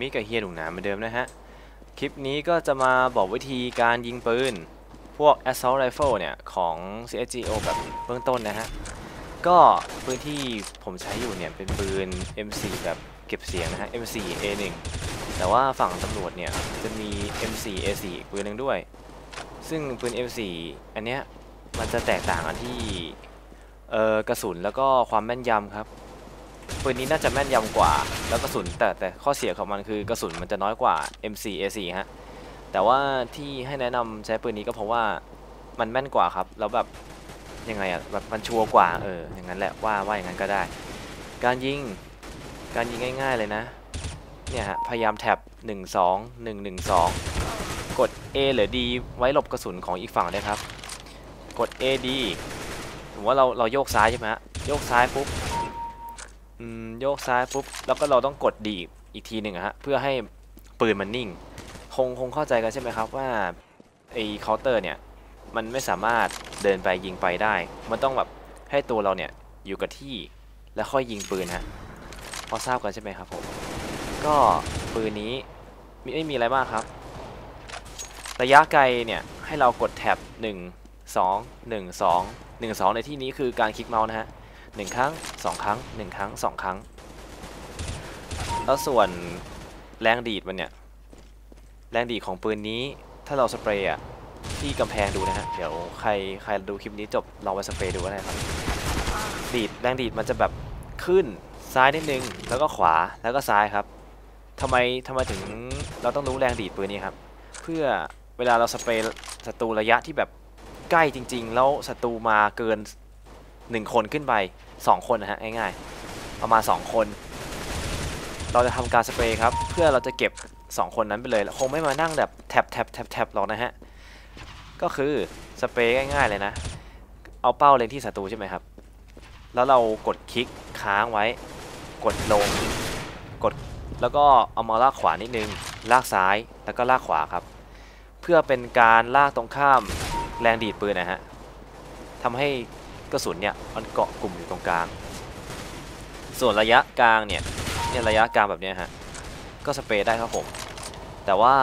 มิกับเฮียหนุ่มหนาเหมือนเดิมนะฮะ คลิปนี้ก็จะมาบอกวิธีการยิงปืน พวก assault rifle เนี่ย ของ CSGO แบบเบื้องต้นนะฮะ ก็ปืนที่ผมใช้อยู่เนี่ย เป็นปืน M4 แบบเก็บเสียงนะฮะ M4 A1 แต่ว่าฝั่งตำรวจเนี่ย จะมี M4 A4 กปืนหนึงด้วย ซึ่งปืน M4 อันเนี้ยมันจะแตกต่างกันที่กระสุนแล้วก็ความแม่นยำครับ ปืนนี้น่าจะแม่นยำกว่า แล้วกระสุนแต่แต่ข้อเสียของมันคือกระสุนมันจะน้อยกว่า M4 A4 ฮะแต่ว่าที่ให้แนะนำใช้ปืนนี้ก็เพราะว่ามันแม่นกว่าครับแล้วแบบยังไงอะแบบมันชัวร์กว่าเอออย่างนั้นแหละว่าว่าอย่างนั้นก็ได้ การยิงการยิงง่าย ๆเลยนะเนี่ยฮะพยายามแท็บ1 2 1 1 2 กด A หรือ D ไว้หลบกระสุนของอีกฝั่งได้ครับ กด A D ถือว่าเราเราโยกซ้ายใช่ไหมฮะโยกซ้ายปุ๊บ โยกซ้ายปุ๊บแล้วก็เราต้องกดดีอีกทีหนึ่งฮะเพื่อให้ปืนมันนิ่ง คงคงเข้าใจกันใช่ไหมครับว่าไอ้เคาน์เตอร์เนี่ยมันไม่สามารถเดินไปยิงไปได้ มันต้องแบบให้ตัวเราเนี่ยอยู่กับที่แล้วค่อยยิงปืนฮะพอทราบกันใช่ไหมครับผมก็ปืนนี้มีไม่มีอะไรมากครับ ระยะไกลเนี่ยให้เรากดแท็บ1 2 1 2 1 2 ในที่นี้คือการคลิกเมาส์นะฮะ หนึ่งครั้งสองครั้งหนึ่งครั้งสองครั้ง แล้วส่วนแรงดีดมันเนี่ย แรงดีดของปืนนี้ถ้าเราสเปรย์อะที่กำแพงดูนะฮะ เดี๋ยวใครใครดูคลิปนี้จบลองไปสเปรย์ดูก็ได้ครับ ดีดแรงดีดมันจะแบบขึ้นซ้ายนิดนึง แล้วก็ขวาแล้วก็ซ้ายครับทำไมทำไมถึงเราต้องรู้แรงดีดปืนนี้ครับ เพื่อเวลาเราสเปรย์ศัตรูระยะที่แบบใกล้จริง ๆ แล้วศัตรูมาเกิน 1 คนขึ้นไป 2 คนนะฮะง่ายๆประมาณ 2 คน เราจะทำการสเปรย์ครับ เพื่อเราจะเก็บ 2 คนนั้นไปเลย คงไม่มานั่งแบบแท็บแท็บแท็บแท็บหรอกนะฮะ ก็คือสเปรย์ง่ายๆเลยนะ เอาเป้าเล็งที่ศัตรูใช่ไหมครับ แล้วเรากดคลิกค้างไว้ กดลง กด แล้วก็เอามาลากขวานิดนึง ลากซ้าย แล้วก็ลากขวาครับ เพื่อเป็นการลากตรงข้ามแรงดีดปืนนะฮะทำให้ ระสุนเนี่ยมันเกาะกลุ่มอยู่ตรงกลาง ส่วนระยะกลางเนี่ยเนี่ยระยะกลางแบบนี้ฮะก็สเปรย์ได้ครับผม แต่ว่า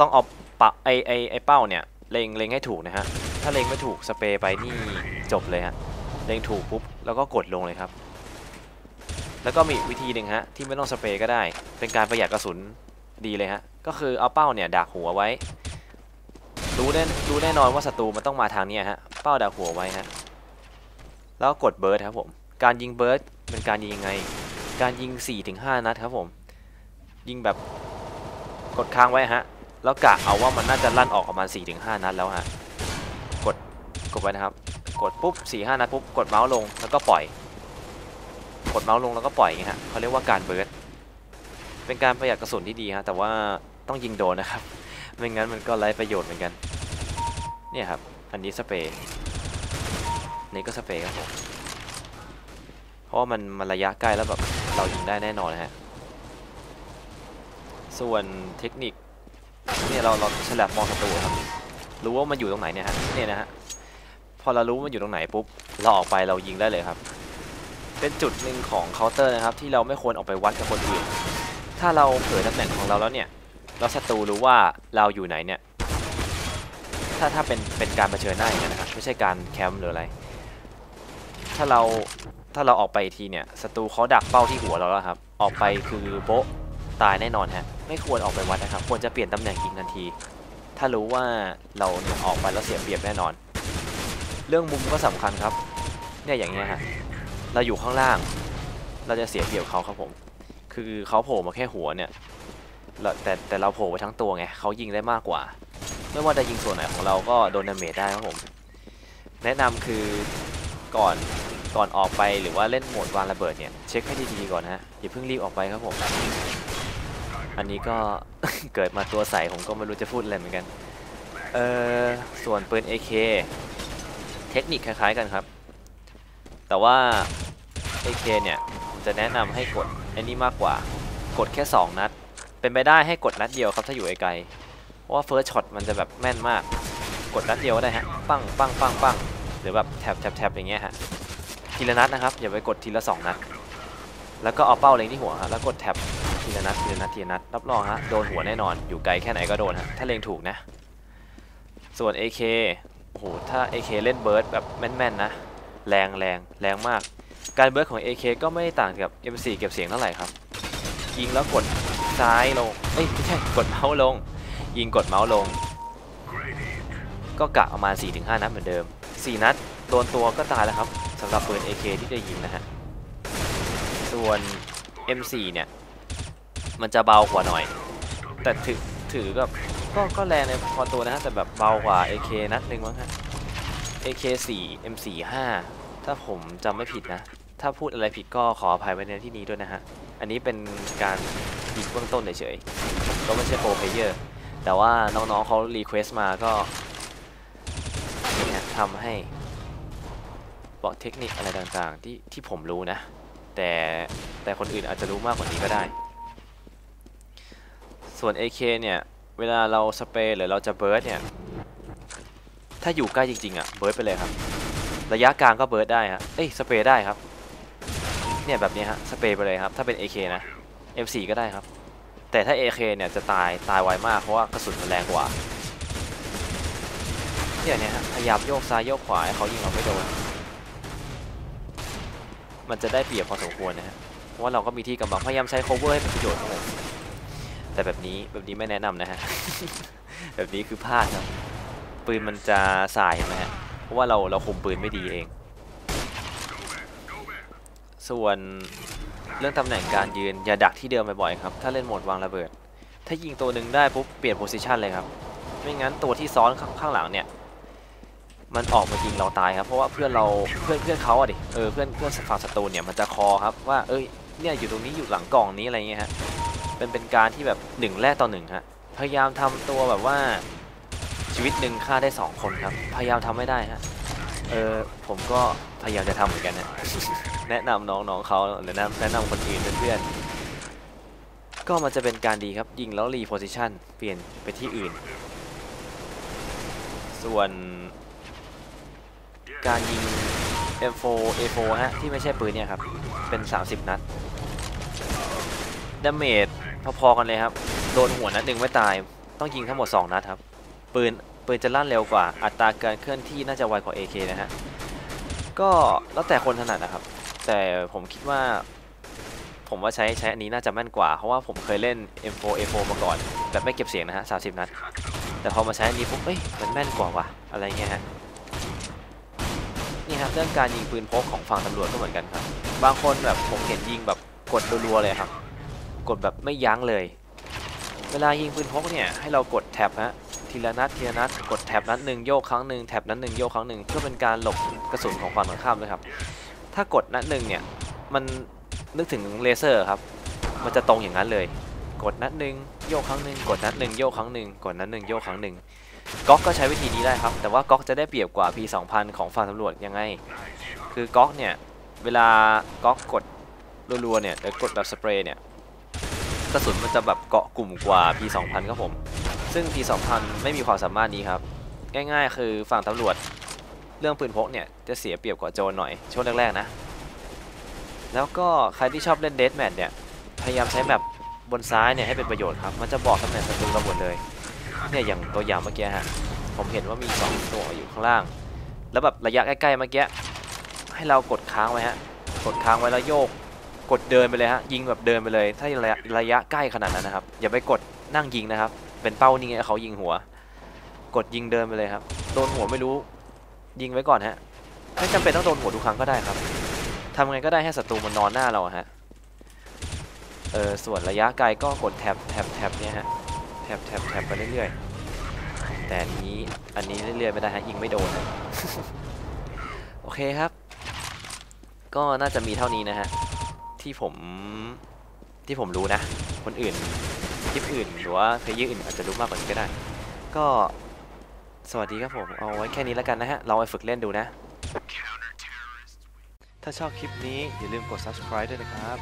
ต้องเอาปะไอไอไอเป้าเนี่ยเล็งเล็งให้ถูกนะฮะถ้าเล็งไม่ถูกสเปรย์ไปนี่จบเลยฮะเล็งถูกปุ๊บแล้วก็กดลงเลยครับ แล้วก็มีวิธีหนึ่งฮะที่ไม่ต้องสเปรย์ก็ได้ เป็นการประหยัดกระสุนดีเลยฮะก็คือเอาเป้าเนี่ยดักหัวไว้ รู้แน่รู้แน่นอนว่าศัตรูมันต้องมาทางนี้ฮะ เป้าดักหัวไว้ฮะ แล้วก็กดเบิร์ดครับผม การยิงเบิร์ดเป็นการยิงยังไง การยิง 4-5 นัดครับผม ยิงแบบกดค้างไว้ฮะ แล้วกะเอาว่ามันน่าจะลั่นออกประมาณ 4-5 นัดแล้วฮะ กด กดไว้นะครับ กดปุ๊บ 4-5 นัดปุ๊บ กดเมาส์ลง แล้วก็ปล่อย กดเมาส์ลงแล้วก็ปล่อยอย่างเงี้ยฮะเขาเรียกว่าการเบิร์ดเป็นการประหยัดกระสุนที่ดีฮะ แต่ว่าต้องยิงโดนนะครับ ไม่งั้นมันก็ไร้ประโยชน์เหมือนกัน เนี่ยครับ อันนี้สเปรย์นี่ก็สเปรย์ครับผมเพราะมันมันระยะใกล้แล้วแบบเรายิงได้แน่นอนนะฮะ ส่วนเทคนิคเนี่ยเราเราฉลับมองศัตรูครับ รู้ว่ามันอยู่ตรงไหนเนี่ยฮะเนี่ยนะฮะพอเรารู้ว่ามันอยู่ตรงไหนปุ๊บเราออกไปเรายิงได้เลยครับ เป็นจุดหนึ่งของเคาน์เตอร์นะครับที่เราไม่ควรออกไปวัดกับคนอื่น ถ้าเราเผยตำแหน่งของเราแล้วเนี่ย แล้วศัตรูรู้ว่าเราอยู่ไหนเนี่ย ถ้าถ้าเป็นเป็นการเผชิญหน้าอย่างนั้นนะครับไม่ใช่การแคมป์หรืออะไร ถ้าเราถ้าเราออกไปทีเนี่ยศัตรูเขาดักเป้าที่หัวเราแล้วครับ ออกไปคือโบ๊ะตายแน่นอนฮะ ไม่ควรออกไปวัดนะครับ ควรจะเปลี่ยนตำแหน่งยิงทันที ถ้ารู้ว่าเราเนี่ยออกไปแล้วเสียเปรียบแน่นอน เรื่องมุมก็สำคัญครับ เนี่ยอย่างเงี้ยฮะ เราอยู่ข้างล่าง เราจะเสียเปรียบเขาครับผม คือเขาโผล่มาแค่หัวเนี่ย แต่แต่เราโผล่ไปทั้งตัวไงเขายิงได้มากกว่า ไม่ว่าจะยิงส่วนไหนของเราก็โดนดาเมจได้ครับผม แนะนำคือก่อนก่อนออกไปหรือว่าเล่นโหมดวางระเบิดเนี่ยเช็คให้ดีๆก่อนนะฮะอย่าเพิ่งรีบออกไปครับผม อันนี้ก็เกิดมาตัวใสผมก็ไม่รู้จะพูดอะไรเหมือนกันเออส่วนปืน AK เทคนิคคล้ายๆกันครับ แต่ว่า AK เนี่ยผมจะแนะนำให้กดอ้นี่มากกว่ากดแค่ 2 นัด เป็นไปได้ให้กดนัดเดียวครับถ้าอยู่ไกลๆเพราะว่า first shot มันจะแบบแม่นมาก กดนัดเดียวก็ได้ฮะปังปังปังปังหรือแบบแท็บแท็บแท็บอย่างเงี้ยฮะทีละนัดนะครับอย่าไปกดทีละ2นัดแล้วก็เอาเป้าเล็งที่หัวครับแล้วกดแท็บทีละนัดทีละนัดทีละนัดรับรองฮะโดนหัวแน่นอนอยู่ไกลแค่ไหนก็โดนฮะถ้าเล็งถูกนะ ส่วน AK โอ้โหถ้า AK เล่นเบิร์ดแบบแม่นๆนะแรงแรงแรงมาก การเบิร์ดของ AK ก็ไม่ต่างกับ M4 เก็บเสียงเท่าไหร่ครับยิงแล้วกด ซ้ายลง เอ้ยไม่ใช่กดเมาส์ลง ยิงกดเมาส์ลง ก็กะประมาณ 4-5 นัดเหมือนเดิม 4 นัดโดนตัวก็ตายแล้วครับสำหรับปืน AK ที่จะยิงนะฮะ ส่วน M4 เนี่ย มันจะเบากว่าหน่อย แต่ถือถือแบบก็ก็แรงในพอตัวนะฮะ แต่แบบเบากว่า AK นัดหนึ่งมั้งฮะ AK4 M4 5 ถ้าผมจำไม่ผิดนะ ถ้าพูดอะไรผิดก็ขออภัยไว้ในที่นี้ด้วยนะฮะ อันนี้เป็นการ ยิงเบื้องต้นเฉยๆก็ไม่ใช่โปรเพเยอร์แต่ว่าน้องๆเขารีเควส์มาก็เนี่ยทำให้บอกเทคนิคอะไรต่างๆที่ที่ผมรู้นะ แต่แต่คนอื่นอาจจะรู้มากกว่านี้ก็ได้ ส่วน AK เนี่ย เวลาเราสเปรย์หรือเราจะเบิร์ดเนี่ย ถ้าอยู่ใกล้จริงๆอะเบิร์ดไปเลยครับ ระยะกลางก็เบิร์ดได้ฮะเอ้ยสเปรย์ได้ครับ เนี่ยแบบนี้ฮะสเปรย์ไปเลยครับ ถ้าเป็น AK นะ M4 ก็ได้ครับ แต่ถ้า AK เนี่ยจะตายตายไวมากเพราะว่ากระสุนมันแรงกว่าเนี่ยเนี่ยพยายามโยกซ้ายโยกขวาให้เขายิงเราไม่โดน มันจะได้เปรียบพอสมควรนะฮะเพราะว่าเราก็มีที่กำบังพยายามใช้ cover ให้เป็นประโยชน์ครับผมแต่แบบนี้แบบนี้ไม่แนะนำนะฮะ แบบนี้คือพลาดครับ ปืนมันจะสายนะฮะ เพราะว่าเราเราคุมปืนไม่ดีเอง ส่วน เรื่องตำแหน่งการยืนอย่าดักที่เดิมบ่อยๆครับ ถ้าเล่นโหมดวางระเบิด ถ้ายิงตัวหนึ่งได้ปุ๊บเปลี่ยนโพสิชันเลยครับ ไม่งั้นตัวที่ซ้อนข้างหลังเนี่ย มันออกมายิงเราตายครับ เพราะว่าเพื่อนเราเพื่อนเพื่อนเขาอะดิ เออเพื่อนเพื่อนฝั่งศัตรูเนี่ยมันจะคอครับว่าเอ้ยเนี่ยอยู่ตรงนี้อยู่หลังกล่องนี้อะไรเงี้ยฮะ เป็นเป็นการที่แบบหนึ่งแรกต่อหนึ่งฮะ พยายามทำตัวแบบว่าชีวิตหนึ่งฆ่าได้สองคนครับ พยายามทำไม่ได้ฮะ เออผมก็พยายามจะทำเหมือนกันนะแนะนำน้องๆเขาหรือแนะแนะนำคนอื่นเพื่อนๆก็มันจะเป็นการดีครับยิงแล้วรีโพซิชันเปลี่ยนไปที่อื่น ส่วนการยิง M4 A4 ฮะที่ไม่ใช่ปืนเนี่ยครับ เป็น 30 นัดดาเมจพอๆกันเลยครับ โดนหัวนัดหนึ่งไม่ตาย ต้องยิงทั้งหมด 2 นัดครับ ปืน ปืนจะลั่นเร็วกว่า อัตราการเคลื่อนที่น่าจะไวกว่า AK นะฮะ ก็แล้วแต่คนถนัดนะครับ แต่ผมคิดว่า ผมว่าใช้ใช้อันนี้น่าจะแม่นกว่า เพราะว่าผมเคยเล่น M4 A4 มาก่อน แบบไม่เก็บเสียงนะฮะ30นัด แต่พอมาใช้อันนี้ปุ๊บเอ้ยมันแม่นกว่าว่ะ อะไรเงี้ยฮะ นี่ครับเรื่องการยิงปืนพกของฝั่งตำรวจก็เหมือนกันครับ บางคนแบบผมเห็นยิงแบบกดรัวๆเลยครับ กดแบบไม่ยั้งเลย เวลายิงปืนพกเนี่ยให้เรากดแท็บฮะ ทีละนัดทีละนัดกดแท็บนัดหนึ่งโยกครั้งหนึ่งแท็บนัดหนึ่งโยกครั้งหนึ่งเพื่อเป็นการหลบกระสุนของฝั่งตรงข้ามด้วยครับ ถ้ากดนัดหนึ่งเนี่ยมันนึกถึงเลเซอร์ครับ มันจะตรงอย่างนั้นเลย กดนัดหนึ่งโยกครั้งหนึ่งกดนัดหนึ่งโยกครั้งหนึ่งกดนัดหนึ่งโยกครั้งหนึ่งก๊อกก็ใช้วิธีนี้ได้ครับ แต่ว่าก๊อกจะได้เปรียบกว่า P2000 ของฝั่งตำรวจยังไง คือก๊อกเนี่ย เวลาก๊อกกดรัวๆเนี่ยหรือกดแบบสเปรย์เนี่ยกระสุนมันจะแบบเกาะกลุ่มกว่า P2000 ครับผม ซึ่ง P2000 ไม่มีความสามารถนี้ครับ ง่ายๆ คือฝั่งตำรวจ เรื่องปืนพกเนี่ยจะเสียเปรียบกว่าโจรหน่อยช่วงแรกๆนะ แล้วก็ใครที่ชอบเล่นเดสแมทเนี่ยพยายามใช้แบบบนซ้ายเนี่ยให้เป็นประโยชน์ครับ มันจะบอกตำแหน่งศัตรูเราหมดเลย เนี่ยอย่างตัวอย่างเมื่อกี้ฮะ ผมเห็นว่ามี2ตัวอยู่ข้างล่าง แล้วแบบระยะใกล้ๆเมื่อกี้ให้เรากดค้างไว้ฮะ กดค้างไว้แล้วโยก กดเดินไปเลยฮะ ยิงแบบเดินไปเลย ถ้าระยะระยะใกล้ขนาดนั้นนะครับ อย่าไปกดนั่งยิงนะครับ เป็นเป้านี่ไงเขายิงหัว กดยิงเดินไปเลยครับ โดนหัวไม่รู้ ยิงไว้ก่อนฮะ ไม่จำเป็นต้องโดนหัวทุกครั้งก็ได้ครับทำไงก็ได้ให้ศัตรูมันนอนหน้าเราฮะ เออส่วนระยะไกลก็กดแท็บแท็บแท็บเนี่ยฮะ แท็บแท็บแท็บไปเรื่อยๆ แต่อันนี้อันนี้เรื่อยๆไม่ได้ฮะยิงไม่โดน โอเคครับ ก็น่าจะมีเท่านี้นะฮะ ที่ผมที่ผมรู้นะ คนอื่น ลิปอื่น หรือว่าเพลเยอร์อื่นอาจจะรู้มากกว่านี้ก็ได้ ก็สวัสดีครับผม เอาไว้แค่นี้แล้วกันนะฮะลองไปฝึกเล่นดูนะ ถ้าชอบคลิปนี้อย่าลืมกด subscribe ด้วยนะครับ